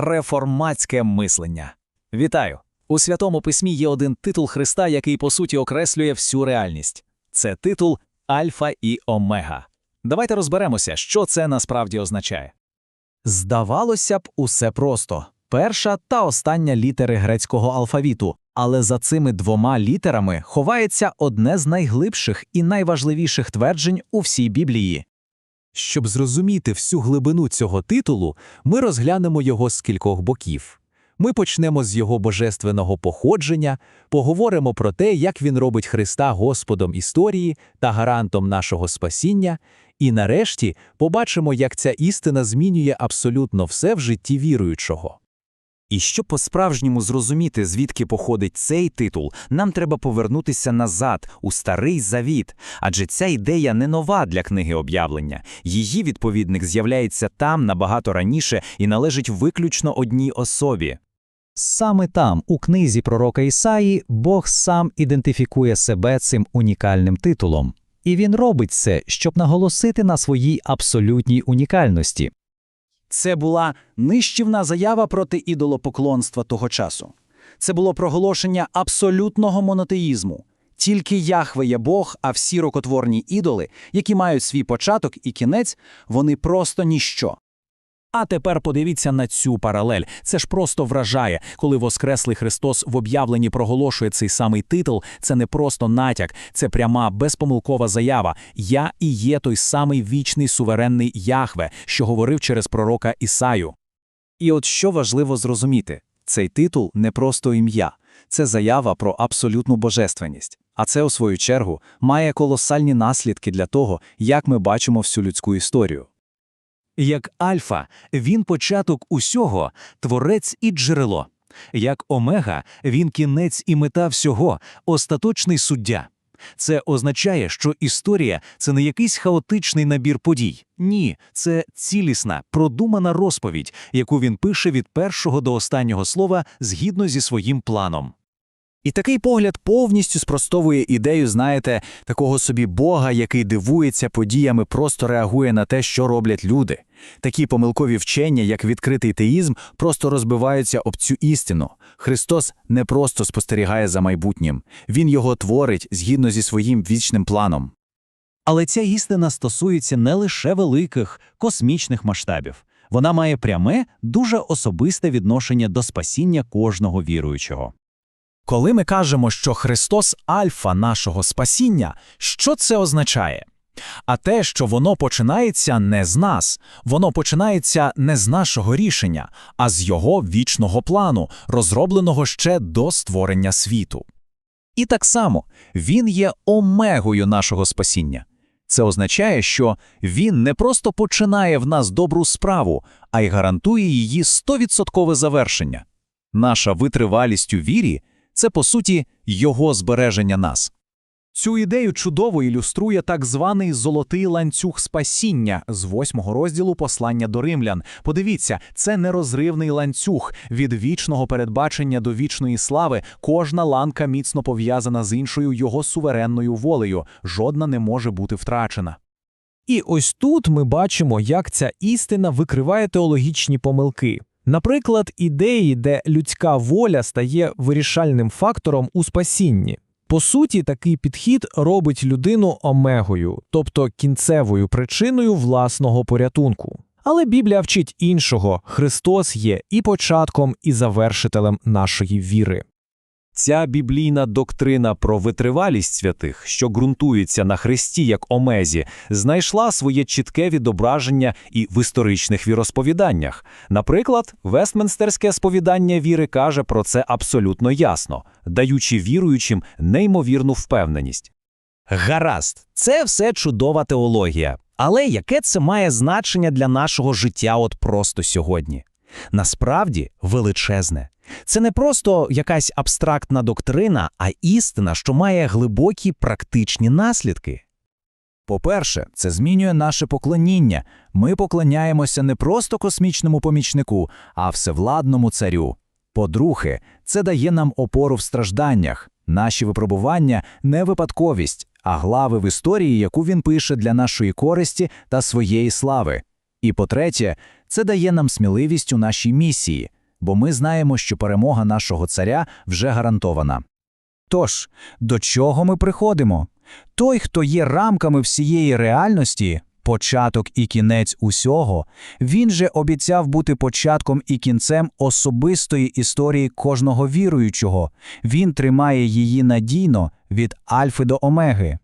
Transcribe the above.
реформатське мислення. Вітаю! У Святому Письмі є один титул Христа, який по суті окреслює всю реальність. Це титул Альфа і Омега. Давайте розберемося, що це насправді означає. Здавалося б, усе просто перша та остання літери грецького алфавіту, але за цими двома літерами ховається одне з найглибших і найважливіших тверджень у всій Біблії. Щоб зрозуміти всю глибину цього титулу, ми розглянемо його з кількох боків. Ми почнемо з його божественного походження, поговоримо про те, як він робить Христа Господом історії та гарантом нашого спасіння, і нарешті побачимо, як ця істина змінює абсолютно все в житті віруючого. І щоб по-справжньому зрозуміти, звідки походить цей титул, нам треба повернутися назад, у старий завіт. Адже ця ідея не нова для книги об'явлення. Її відповідник з'являється там набагато раніше і належить виключно одній особі. Саме там, у книзі пророка Ісаї, Бог сам ідентифікує себе цим унікальним титулом. І він робить це, щоб наголосити на своїй абсолютній унікальності. Це була нищівна заява проти ідолопоклонства того часу. Це було проголошення абсолютного монотеїзму. Тільки Яхве є Бог, а всі рокотворні ідоли, які мають свій початок і кінець, вони просто ніщо. А тепер подивіться на цю паралель. Це ж просто вражає, коли Воскреслий Христос в об'явленні проголошує цей самий титул. Це не просто натяк, це пряма безпомилкова заява. Я і є той самий вічний суверенний Яхве, що говорив через пророка Ісаю. І от що важливо зрозуміти: цей титул не просто ім'я, це заява про абсолютну божественність. А це, у свою чергу, має колосальні наслідки для того, як ми бачимо всю людську історію. Як альфа, він початок усього, творець і джерело. Як омега, він кінець і мета всього, остаточний суддя. Це означає, що історія це не якийсь хаотичний набір подій. Ні, це цілісна, продумана розповідь, яку він пише від першого до останнього слова згідно зі своїм планом. І такий погляд повністю спростовує ідею, знаєте, такого собі Бога, який дивується подіями, просто реагує на те, що роблять люди. Такі помилкові вчення, як відкритий теїзм, просто розбиваються об цю істину. Христос не просто спостерігає за майбутнім, Він його творить згідно зі своїм вічним планом. Але ця істина стосується не лише великих космічних масштабів. Вона має пряме, дуже особисте відношення до спасіння кожного віруючого. Коли ми кажемо, що Христос альфа нашого спасіння, що це означає? А те, що воно починається не з нас, воно починається не з нашого рішення, а з його вічного плану, розробленого ще до створення світу. І так само він є омегою нашого спасіння. Це означає, що він не просто починає в нас добру справу, а й гарантує її стовідсоткове завершення. Наша витривалість у вірі це, по суті, його збереження нас. Цю ідею чудово ілюструє так званий золотий ланцюг спасіння з восьмого розділу послання до римлян. Подивіться, це нерозривний ланцюг від вічного передбачення до вічної слави. Кожна ланка міцно пов'язана з іншою його суверенною волею. Жодна не може бути втрачена. І ось тут ми бачимо, як ця істина викриває теологічні помилки. Наприклад, ідеї, де людська воля стає вирішальним фактором у спасінні. По суті, такий підхід робить людину омегою, тобто кінцевою причиною власного порятунку. Але Біблія вчить іншого: Христос є і початком, і завершителем нашої віри. Ця біблійна доктрина про витривалість святих, що ґрунтується на Христі як омезі, знайшла своє чітке відображення і в історичних віросповіданнях. Наприклад, Вестмінстерське сповідання віри каже про це абсолютно ясно, даючи віруючим неймовірну впевненість. Гаразд, це все чудова теологія. Але яке це має значення для нашого життя от просто сьогодні? Насправді величезне. Це не просто якась абстрактна доктрина, а істина, що має глибокі практичні наслідки. По-перше, це змінює наше поклоніння. Ми поклоняємося не просто космічному помічнику, а всевладному царю. По-друге, це дає нам опору в стражданнях. Наші випробування не випадковість, а глави в історії, яку він пише для нашої користі та своєї слави. І по-третє, Це дає нам сміливість у нашій місії, бо ми знаємо, що перемога нашого царя вже гарантована. Тож, до чого ми приходимо? Той, хто є рамками всієї реальності, початок і кінець усього, він же обіцяв бути початком і кінцем особистої історії кожного віруючого. Він тримає її надійно від альфи до омеги.